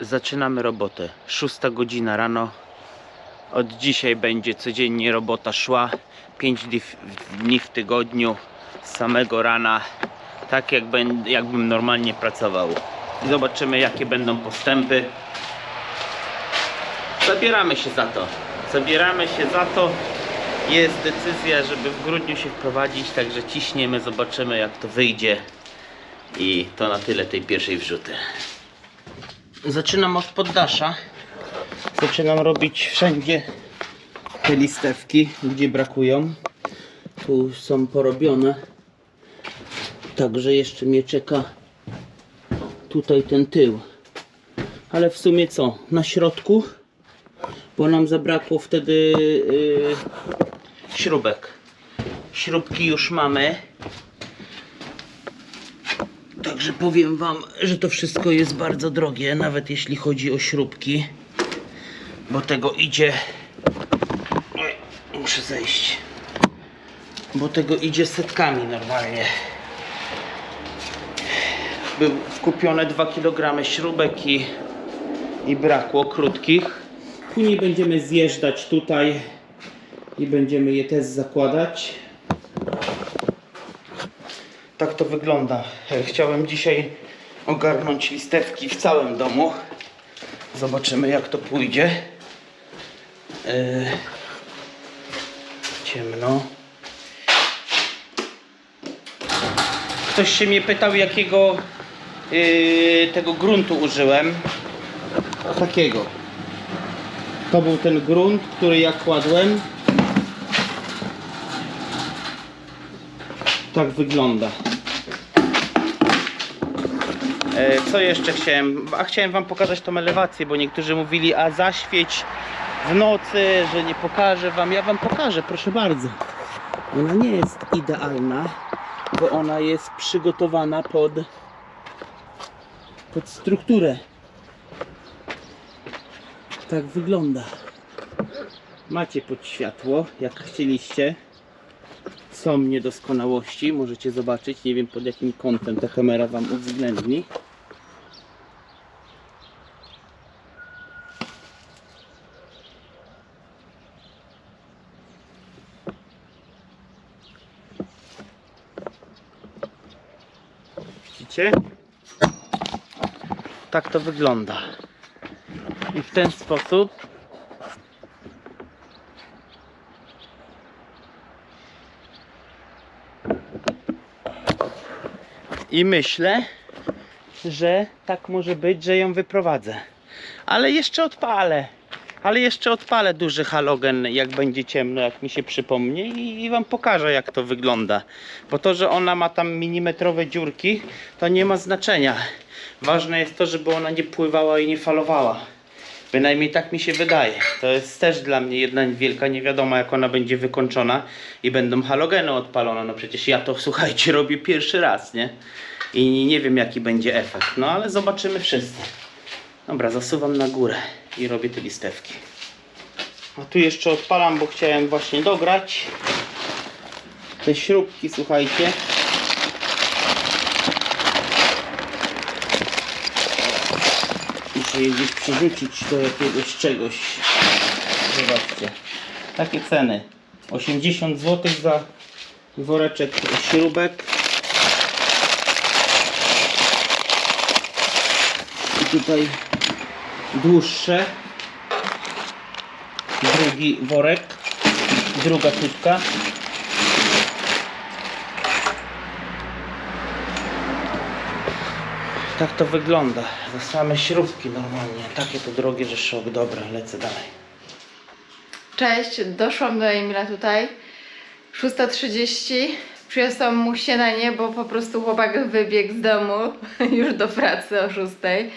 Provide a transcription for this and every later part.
zaczynamy robotę. Szósta godzina rano. Od dzisiaj będzie codziennie robota szła. 5 dni w, dni w tygodniu. Z samego rana. Tak jak ben, jakbym normalnie pracował. I zobaczymy jakie będą postępy. Zabieramy się za to. Zabieramy się za to. Jest decyzja, żeby w grudniu się wprowadzić, także ciśniemy, zobaczymy jak to wyjdzie. I to na tyle tej pierwszej wrzuty. Zaczynam od poddasza. Zaczynam robić wszędzie te listewki, gdzie brakują. Tu są porobione. Także jeszcze mnie czeka tutaj ten tył. Ale w sumie co? Na środku, bo nam zabrakło wtedy yy, śrubek. Śrubki już mamy. Także powiem Wam, że to wszystko jest bardzo drogie, nawet jeśli chodzi o śrubki. Bo tego idzie. Muszę zejść. Bo tego idzie setkami normalnie. Był kupione 2 kg śrubek i, i brakło krótkich. Później będziemy zjeżdżać tutaj i będziemy je też zakładać. Tak to wygląda. E, Chciałem dzisiaj ogarnąć listewki w całym domu. Zobaczymy jak to pójdzie. E, Ciemno. Ktoś się mnie pytał jakiego yy, tego gruntu użyłem. Takiego. To był ten grunt, który ja kładłem. Tak wygląda. E, Co jeszcze chciałem? A chciałem wam pokazać tą elewację, bo niektórzy mówili, a zaświeć w nocy, że nie pokażę wam. Ja wam pokażę, proszę bardzo. Ona nie jest idealna, bo ona jest przygotowana pod pod strukturę. Tak wygląda. Macie pod światło, jak chcieliście. Są niedoskonałości, możecie zobaczyć. Nie wiem pod jakim kątem ta kamera Wam uwzględni. Widzicie? Tak to wygląda. I w ten sposób I myślę, że tak może być, że ją wyprowadzę. Ale jeszcze odpalę. Ale jeszcze odpalę duży halogen, jak będzie ciemno, jak mi się przypomnie i, i wam pokażę, jak to wygląda. Bo to, że ona ma tam milimetrowe dziurki, to nie ma znaczenia. Ważne jest to, żeby ona nie pływała i nie falowała. Bynajmniej tak mi się wydaje. To jest też dla mnie jedna wielka niewiadoma, jak ona będzie wykończona i będą halogeny odpalone. No przecież ja to, słuchajcie, robię pierwszy raz, nie? I nie wiem, jaki będzie efekt. No ale zobaczymy wszyscy. Dobra, zasuwam na górę i robię te listewki. A tu jeszcze odpalam, bo chciałem właśnie dograć te śrubki, słuchajcie. Muszę je gdzieś przerzucić do jakiegoś czegoś. Zobaczcie. Takie ceny. 80 zł za woreczek śrubek. I tutaj dłuższe. Drugi worek. Druga tubka. Tak to wygląda. Za same śrubki normalnie. Takie to drogie, że szok. Dobra, lecę dalej. Cześć, doszłam do Emila tutaj. 6.30. Przyniosłam mu śniadanie, bo po prostu chłopak wybiegł z domu już do pracy o 6.00. E,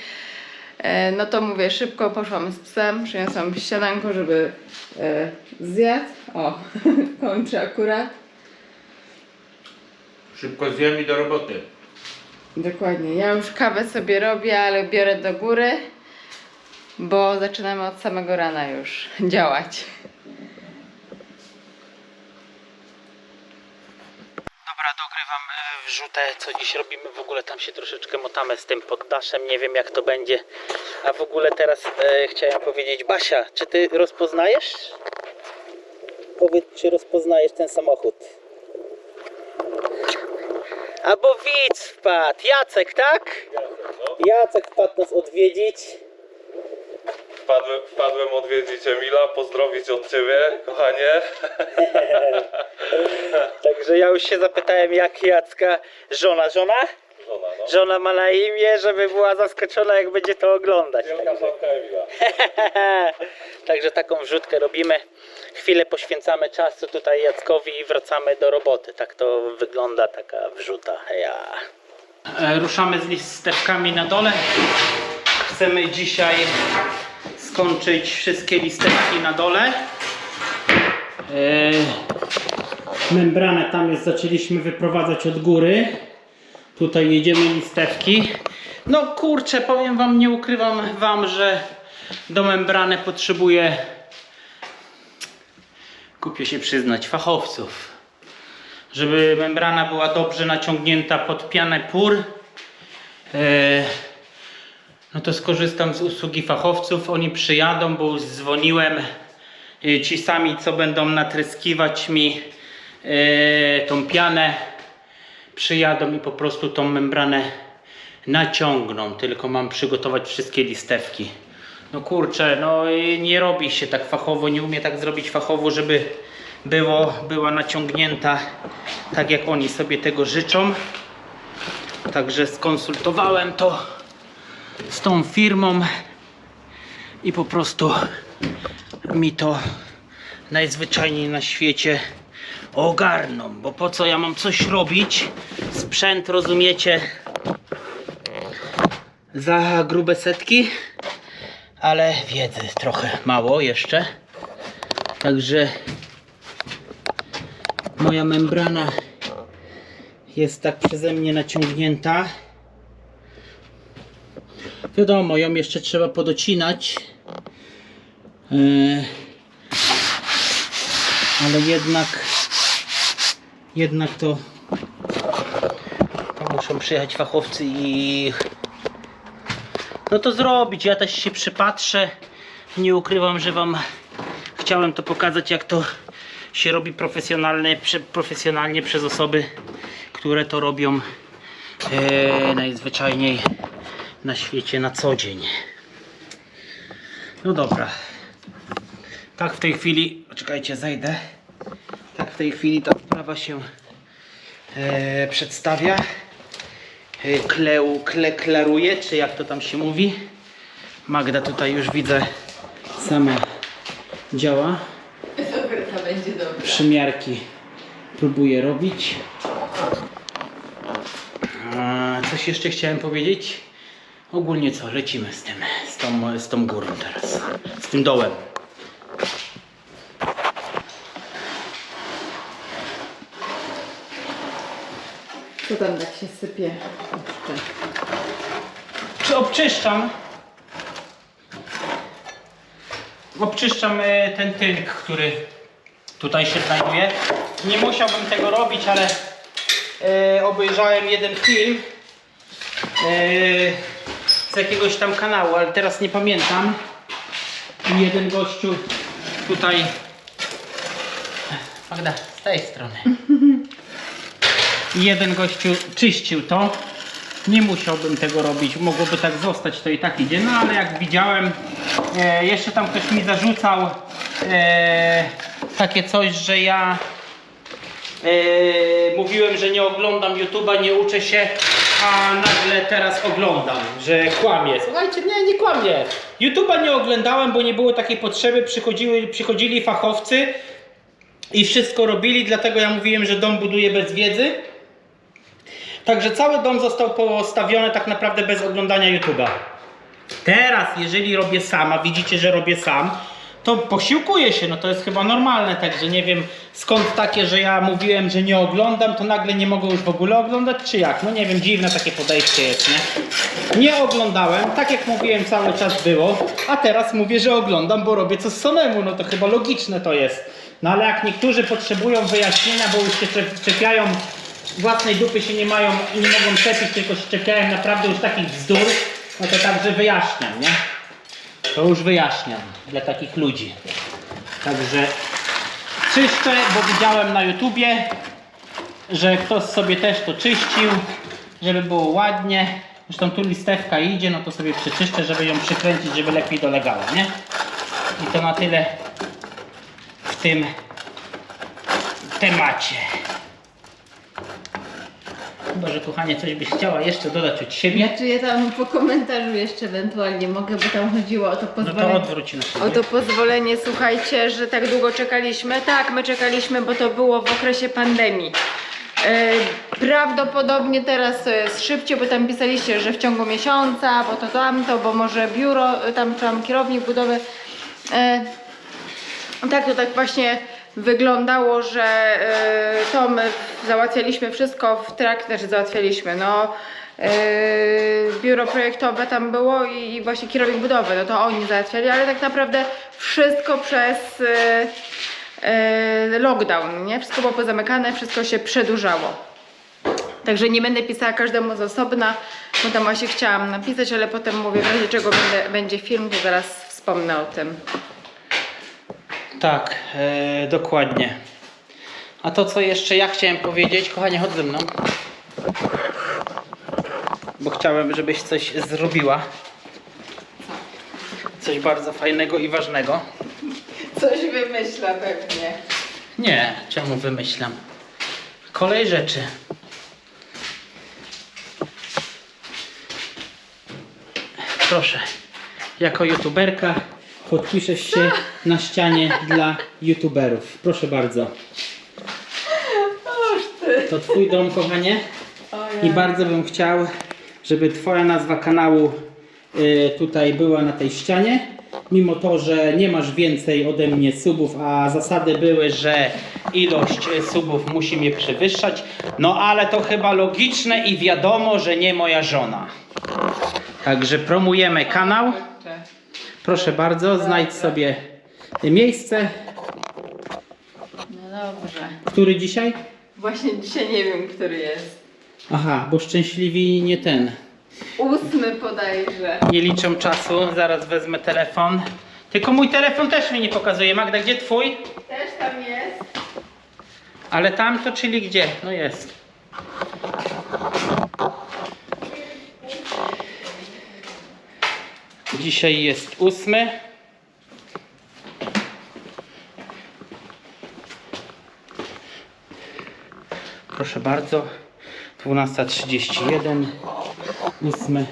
No to mówię, szybko poszłam z psem, przyniosłam śniadanko, żeby e, zjadł. O, kończę akurat. Szybko zjem i do roboty. Dokładnie. Ja już kawę sobie robię, ale biorę do góry, bo zaczynamy od samego rana już działać. Dobra, dogrywam e, wrzutę, co dziś robimy. W ogóle tam się troszeczkę motamy z tym poddaszem. Nie wiem jak to będzie. A w ogóle teraz e, chciałem powiedzieć, Basia, czy ty rozpoznajesz? Powiedz, czy rozpoznajesz ten samochód? Albo widz wpadł, Jacek, tak? Jacek wpadł nas odwiedzić. Wpadłem, wpadłem odwiedzić Emila, pozdrowić od Ciebie, kochanie. Także ja już się zapytałem, jak Jacka żona, żona? Żona, no. Żona ma na imię, żeby była zaskoczona, jak będzie to oglądać. Wielka żonka Emila. Także taką wrzutkę robimy. Chwilę poświęcamy czasu tutaj Jackowi i wracamy do roboty. Tak to wygląda taka wrzuta. Ja. Ruszamy z listewkami na dole. Chcemy dzisiaj skończyć wszystkie listewki na dole. E, membranę tam jest, zaczęliśmy wyprowadzać od góry. Tutaj jedziemy listewki. No kurczę, powiem wam, nie ukrywam wam, że do membrany potrzebuję, kupię się przyznać, fachowców. Żeby membrana była dobrze naciągnięta pod pianę pór, e, no to skorzystam z usługi fachowców. Oni przyjadą, bo już dzwoniłem. E, Ci sami, co będą natryskiwać mi e, tą pianę, przyjadą i po prostu tą membranę naciągną. Tylko mam przygotować wszystkie listewki. No kurczę, no nie robi się tak fachowo, nie umie tak zrobić fachowo, żeby było, była naciągnięta tak jak oni sobie tego życzą. Także skonsultowałem to z tą firmą i po prostu mi to najzwyczajniej na świecie ogarną, bo po co ja mam coś robić? Sprzęt, rozumiecie, za grube setki, ale wiedzy trochę mało jeszcze. Także moja membrana jest tak przeze mnie naciągnięta. Wiadomo, ją jeszcze trzeba podocinać. Yy, ale jednak jednak to, muszą przyjechać fachowcy i no to zrobić. Ja też się przypatrzę. Nie ukrywam, że wam chciałem to pokazać, jak to się robi profesjonalnie, profesjonalnie przez osoby, które to robią e, najzwyczajniej na świecie na co dzień. No dobra. Tak w tej chwili, czekajcie, zejdę. Tak w tej chwili ta sprawa się e, przedstawia. E, Kleu, kle, klaruje, czy jak to tam się mówi. Magda tutaj już widzę sama działa. Dobra, to będzie dobre. Przymiarki próbuję robić. A, coś jeszcze chciałem powiedzieć. Ogólnie co, lecimy z tym, z tą, z tą górą teraz, z tym dołem. Co tam tak się sypie? Czy obczyszczam? Obczyszczam e, ten tynk, który tutaj się znajduje. Nie musiałbym tego robić, ale e, obejrzałem jeden film e, z jakiegoś tam kanału, ale teraz nie pamiętam. I jeden gościu tutaj. Magda, z tej strony. I jeden gościu czyścił to. Nie musiałbym tego robić, mogłoby tak zostać, to i tak idzie. No ale jak widziałem, e, jeszcze tam ktoś mi zarzucał e, takie coś, że ja e, mówiłem, że nie oglądam YouTube'a, nie uczę się, a nagle teraz oglądam, że kłamie. Słuchajcie, nie, nie kłamie. YouTube'a nie oglądałem, bo nie było takiej potrzeby, przychodziły, przychodzili fachowcy i wszystko robili, dlatego ja mówiłem, że dom buduję bez wiedzy. Także cały dom został postawiony tak naprawdę bez oglądania YouTube'a. Teraz, jeżeli robię sam, a widzicie, że robię sam, to posiłkuję się, no to jest chyba normalne, także nie wiem skąd takie, że ja mówiłem, że nie oglądam, to nagle nie mogę już w ogóle oglądać, czy jak? No nie wiem, dziwne takie podejście jest, nie? Nie oglądałem, tak jak mówiłem cały czas było, a teraz mówię, że oglądam, bo robię coś samemu, no to chyba logiczne to jest. No ale jak niektórzy potrzebują wyjaśnienia, bo już się czep- czepiają własnej dupy się nie mają nie mogą czepić, tylko się czepiają naprawdę już takich bzdur, no to także wyjaśniam, nie? To już wyjaśniam dla takich ludzi. Także czyszczę, bo widziałem na YouTubie, że ktoś sobie też to czyścił, żeby było ładnie. Zresztą tu listewka idzie, no to sobie przeczyszczę, żeby ją przykręcić, żeby lepiej dolegała, nie? I to na tyle w tym temacie. Chyba, że kochanie coś byś chciała jeszcze dodać od siebie, Czy ja tam po komentarzu jeszcze ewentualnie mogę, bo tam chodziło o to no to pozwolenie. odwróć na siebie. O to pozwolenie, słuchajcie, że tak długo czekaliśmy. Tak, my czekaliśmy, bo to było w okresie pandemii. E, prawdopodobnie teraz to jest szybciej, bo tam pisaliście, że w ciągu miesiąca, bo to tamto, bo może biuro, tam, tam kierownik budowy. E, tak, to tak właśnie wyglądało, że e, to my załatwialiśmy wszystko w trakcie, znaczy załatwialiśmy, no e, biuro projektowe tam było i, właśnie kierownik budowy, no to oni załatwiali, ale tak naprawdę wszystko przez e, lockdown, nie? Wszystko było pozamykane, wszystko się przedłużało. Także nie będę pisała każdemu z osobna, bo tam właśnie chciałam napisać, ale potem mówię, w razie czego będzie film, to zaraz wspomnę o tym. Tak, e, dokładnie. A to co jeszcze ja chciałem powiedzieć, kochanie, chodź ze mną. Bo chciałem, żebyś coś zrobiła. Coś bardzo fajnego i ważnego. Coś wymyśla pewnie. Nie, czemu wymyślam? Kolej rzeczy. Proszę, jako youtuberka podpiszesz się na ścianie dla youtuberów. Proszę bardzo. To twój dom, kochanie. I bardzo bym chciał, żeby twoja nazwa kanału y, tutaj była na tej ścianie. Mimo to, że nie masz więcej ode mnie subów, a zasady były, że ilość y, subów musi mnie przewyższać. No ale to chyba logiczne i wiadomo, że nie moja żona. Także promujemy kanał. Proszę bardzo, znajdź sobie miejsce. No dobrze. Który dzisiaj? Właśnie dzisiaj nie wiem, który jest. Aha, bo szczęśliwi nie ten. Ósmy podajże. Nie liczą czasu, zaraz wezmę telefon. Tylko mój telefon też mi nie pokazuje. Magda, gdzie twój? Też tam jest. Ale tamto, czyli gdzie? No jest. Dzisiaj jest ósmy. Proszę bardzo. 12.31. Ósmy.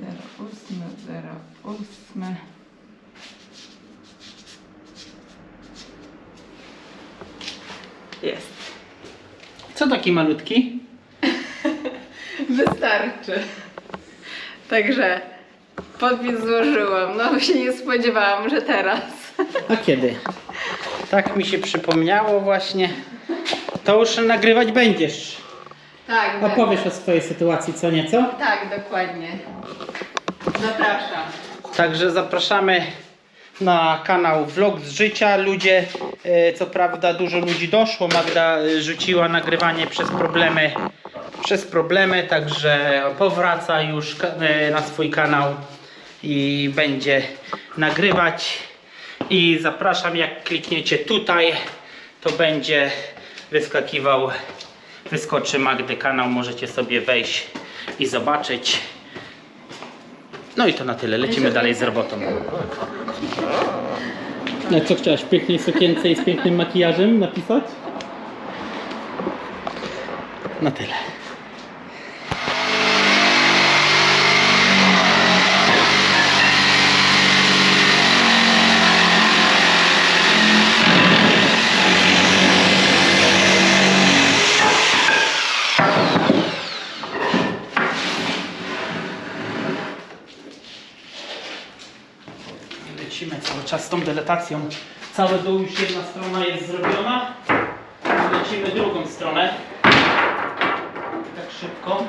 Zero ósmy, zero ósmy. Jest. Co taki malutki? Wystarczy. Także podpis złożyłam. No się nie spodziewałam, że teraz. A kiedy? Tak mi się przypomniało właśnie. To już nagrywać będziesz. Tak, Opowiesz o swojej sytuacji co nieco. Tak, dokładnie. Zapraszam. Także zapraszamy na kanał Vlog z życia. Ludzie, e, co prawda dużo ludzi doszło. Magda e, rzuciła nagrywanie przez problemy, przez problemy, także powraca już e, na swój kanał i będzie nagrywać. I zapraszam, jak klikniecie tutaj, to będzie wyskakiwał, wyskoczy Magdy kanał, możecie sobie wejść i zobaczyć. No i to na tyle, lecimy dalej z robotą. No co chciałaś, w pięknej sukience i z pięknym makijażem napisać? Na tyle. Lecimy cały czas z tą deletacją. Cały dół już jedna strona jest zrobiona. lecimy drugą stronę. Tak szybko.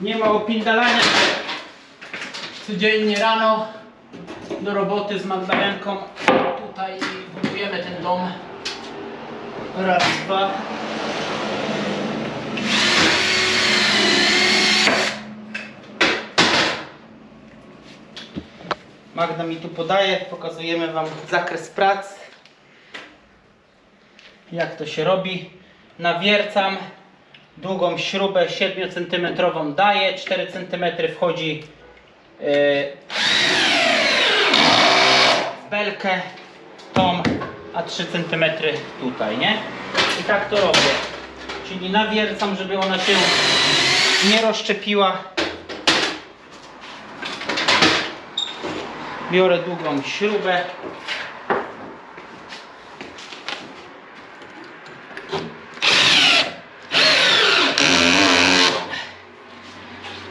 Nie ma opindalania się. Codziennie rano do roboty z Magdalenką. Tutaj budujemy ten dom. Raz, dwa. Magda mi tu podaje, pokazujemy Wam zakres prac. Jak to się robi. Nawiercam długą śrubę 7 cm daję, 4 cm wchodzi yy, w belkę tą, a 3 cm tutaj, nie? I tak to robię. Czyli nawiercam, żeby ona się nie rozszczepiła. Biorę długą śrubę.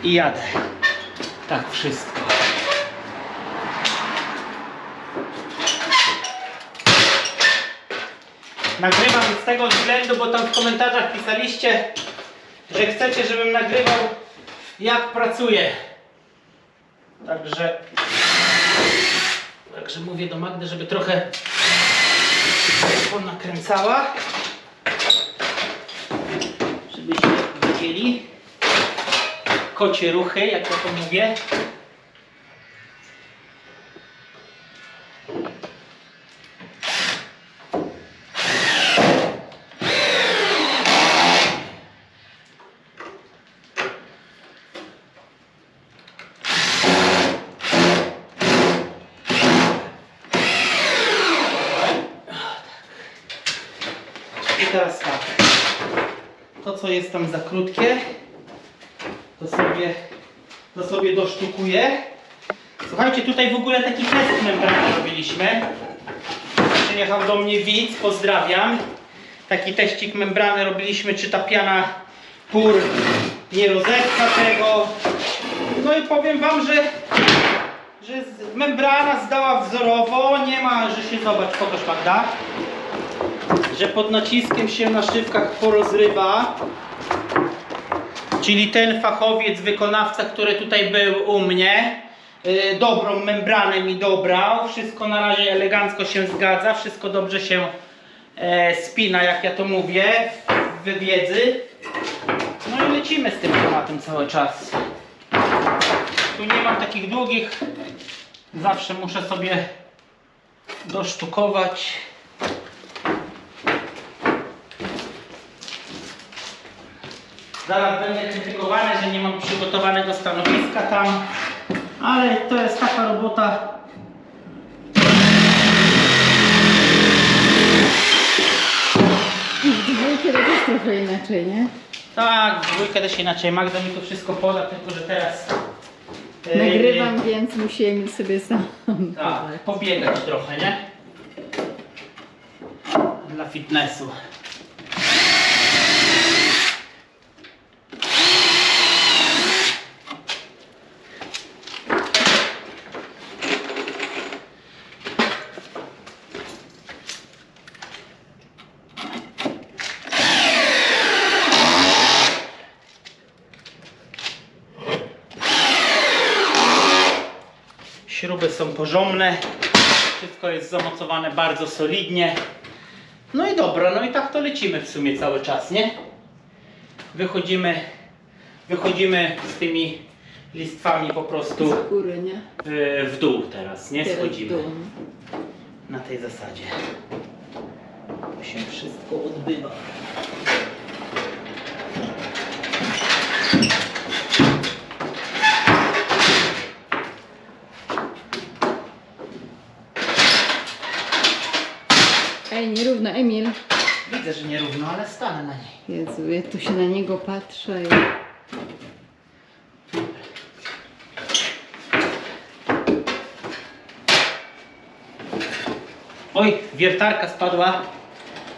I jadę. Tak wszystko. Nagrywam z tego względu, bo tam w komentarzach pisaliście, że chcecie, żebym nagrywał jak pracuję. Także Także mówię do Magdy, żeby trochę nakręcała. Żebyście widzieli kocie ruchy, jak ja to mówię. Teraz tak. To co jest tam za krótkie, to sobie, to sobie dosztukuję. Słuchajcie, tutaj w ogóle taki test membrany robiliśmy. Przyjechał do mnie widz, pozdrawiam. Taki teścik membrany robiliśmy, czy ta piana pór nie rozepcha tego. No i powiem wam, że, że membrana zdała wzorowo, nie ma, że się zobacz, pokaż Magda że pod naciskiem się na szybkach porozrywa. Czyli ten fachowiec, wykonawca, który tutaj był u mnie, yy, dobrą membranę mi dobrał. Wszystko na razie elegancko się zgadza, wszystko dobrze się e, spina, jak ja to mówię, w wywiedzy. No i lecimy z tym tematem cały czas. Tu nie mam takich długich, zawsze muszę sobie dosztukować. Zaraz będę krytykowany, że nie mam przygotowanego stanowiska tam, ale to jest taka robota. W dwójkę to też trochę inaczej, nie? Tak, w dwójkę też inaczej. Magda mi to wszystko poda, tylko że teraz. e, Nagrywam, więc musiałem sobie sam. Tak, pobiegać trochę, nie? Dla fitnessu. Porządne. Wszystko jest zamocowane bardzo solidnie. No i dobra, no i tak to lecimy w sumie cały czas, nie? Wychodzimy, wychodzimy z tymi listwami po prostu Z góry, nie? e, w dół teraz, nie? Teraz Schodzimy dół. na tej zasadzie. To się wszystko odbywa. Nierówno, Emil. Widzę, że nierówno, ale stanę na niej. Jezu, jak tu się na niego patrzę. i- Oj, wiertarka spadła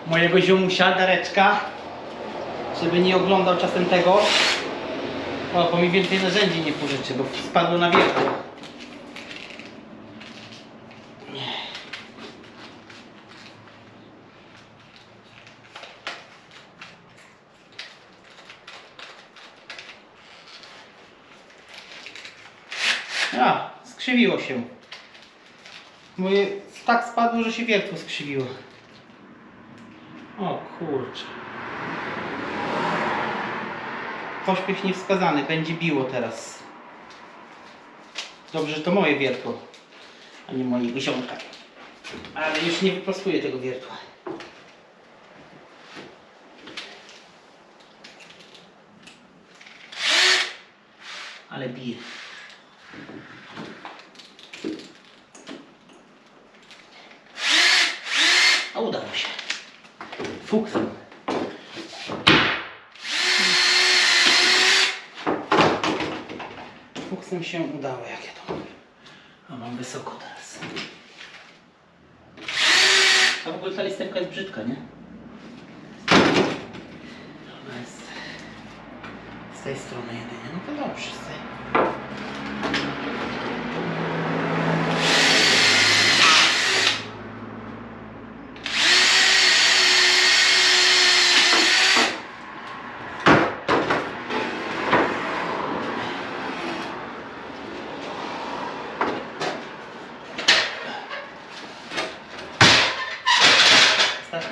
mojego ziomusia, Dareczka. Żeby nie oglądał czasem tego. O, bo mi więcej narzędzi nie pożyczy, bo spadło na wierzchu. A, skrzywiło się. Moje tak spadło, że się wiertło skrzywiło. O kurczę. Pośpiech niewskazany, będzie biło teraz. Dobrze, że to moje wiertło, a nie mojego ziomka. Ale już nie wyprostuję tego wiertła. Ale bije. A udało się. Fuksem. Fuksem się udało, jak ja to mówię. A mam wysoko teraz. A w ogóle ta listewka jest brzydka, nie? Ona jest z tej strony jedynie. No to dobrze. Z tej.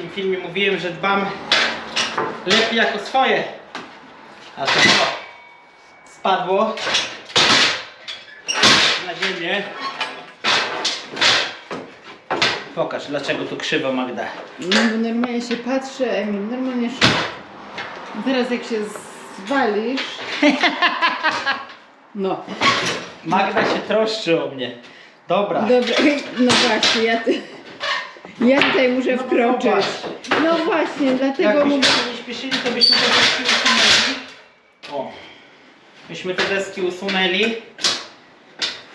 W ostatnim filmie mówiłem, że dbam lepiej jako swoje. A to co? Spadło na ziemię. Pokaż, dlaczego tu krzywo Magda. No bo normalnie się patrzy, Emil, normalnie szok. Teraz jak się zwalisz... No. Magda się troszczy o mnie. Dobra. Dobra, no właśnie, ja, ty, ja tutaj muszę No wkroczyć. zobacz. No właśnie, dlatego Jakbyśmy mówię... się nie śpieszyli, to byśmy te deski usunęli. O. Byśmy te deski usunęli.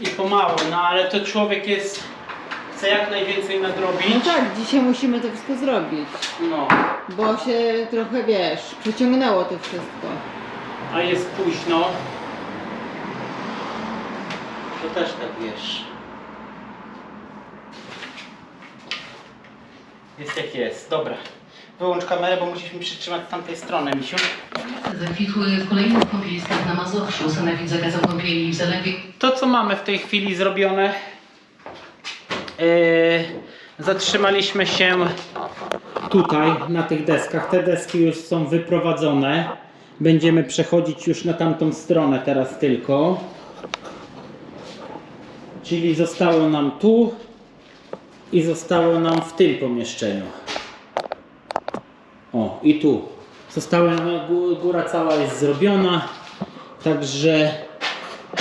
I pomału, no ale to człowiek jest... Chce jak najwięcej No nadrobić. tak, dzisiaj musimy to wszystko zrobić, No. bo się trochę, wiesz, przeciągnęło to wszystko. A jest późno. To też tak wiesz. Jest jak jest, dobra. Wyłącz kamerę, bo musisz mi przytrzymać z tamtej strony, misiu. Zakwitły w kolejnych kąpieliskach na Mazowszu. Sanepid zakazał kąpieli w zalewie To, co mamy w tej chwili zrobione, yy, zatrzymaliśmy się tutaj, na tych deskach. Te deski już są wyprowadzone. Będziemy przechodzić już na tamtą stronę teraz tylko. Czyli zostało nam tu i zostało nam w tym pomieszczeniu. O, i tu. Została gó- góra cała jest zrobiona. Także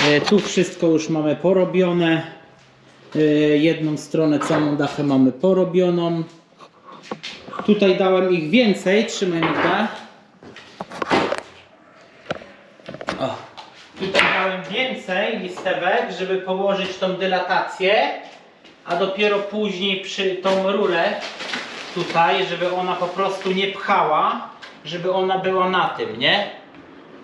E, Tu wszystko już mamy porobione. E, Jedną stronę całą dachę mamy porobioną. Tutaj dałem ich więcej, trzymaj Magda. O. Tutaj dałem więcej listewek, żeby położyć tą dylatację, a dopiero później przy tą rurę tutaj, żeby ona po prostu nie pchała, żeby ona była na tym, nie?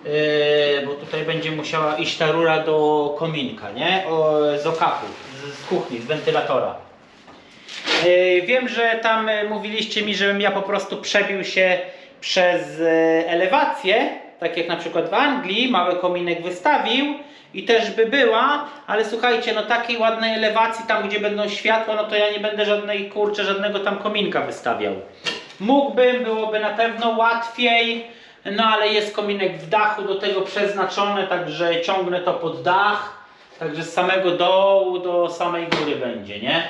Yy, bo tutaj będzie musiała iść ta rura do kominka, nie? O, z okapu, z, z kuchni, z wentylatora. Yy, wiem, że tam yy, mówiliście mi, żebym ja po prostu przebił się przez yy, elewację, tak jak na przykład w Anglii, mały kominek wystawił i też by była, ale słuchajcie, no takiej ładnej elewacji, tam gdzie będą światła, no to ja nie będę żadnej, kurczę, żadnego tam kominka wystawiał. Mógłbym, byłoby na pewno łatwiej, no ale jest kominek w dachu do tego przeznaczony, także ciągnę to pod dach, także z samego dołu do samej góry będzie, nie?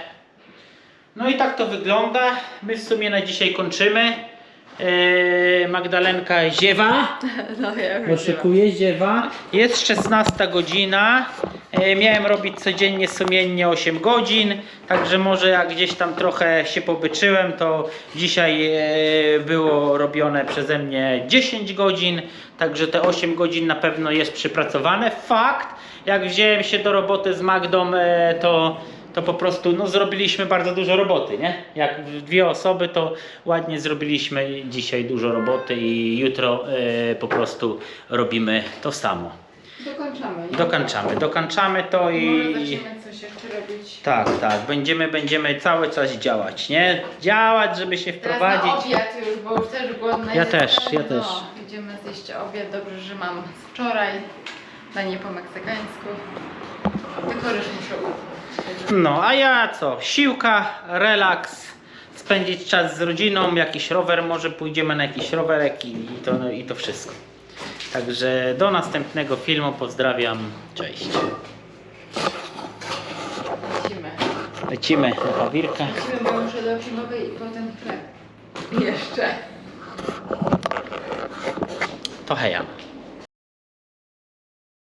No i tak to wygląda. My w sumie na dzisiaj kończymy. Eee, Magdalenka ziewa. No ja już Oszukuje ziewa. Jest 16 godzina. E, miałem robić codziennie sumiennie 8 godzin, także może jak gdzieś tam trochę się pobyczyłem, to dzisiaj e, było robione przeze mnie 10 godzin, także te 8 godzin na pewno jest przypracowane. Fakt, jak wziąłem się do roboty z Magdą, e, to to po prostu no, zrobiliśmy bardzo dużo roboty, nie? Jak dwie osoby, to ładnie zrobiliśmy dzisiaj dużo roboty i jutro e, po prostu robimy to samo. Dokończamy. nie? Dokańczamy, dokańczamy to Może i... zaczniemy coś jeszcze robić. Tak, tak, będziemy, będziemy cały czas działać, nie? Działać, żeby się Teraz na wprowadzić. obiad już, bo już też głodna Ja też, ja też. No, idziemy zjeść obiad. Dobrze, że mam z wczoraj danie po meksykańsku. Dekoryż muszę u- No, a ja co? Siłka, relaks, spędzić czas z rodziną, jakiś rower, może pójdziemy na jakiś rowerek i, i, to, no, i to wszystko. Także do następnego filmu, pozdrawiam, cześć. Lecimy. Lecimy do Pawirka. Lecimy, bo muszę do filmowej i potem chleb. Jeszcze. To heja.